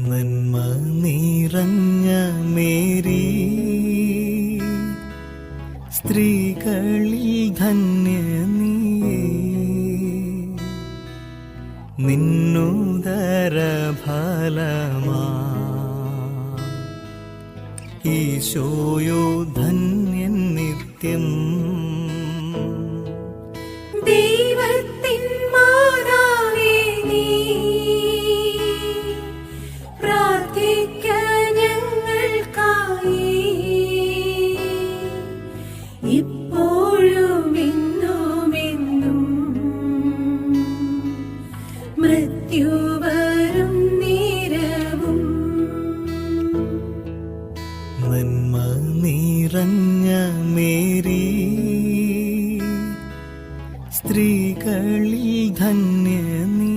നന്മ നിറഞ്ഞ മേരി. സ്ത്രീകളിൽ ധന്യ നീയേ. നിന്നുദര ഫലമാ. ഈശോയോ ധന്യൻ നിത്യം. ഇപ്പോഴും മേരി സ്ത്രീകളിൽ ധന്യ നീ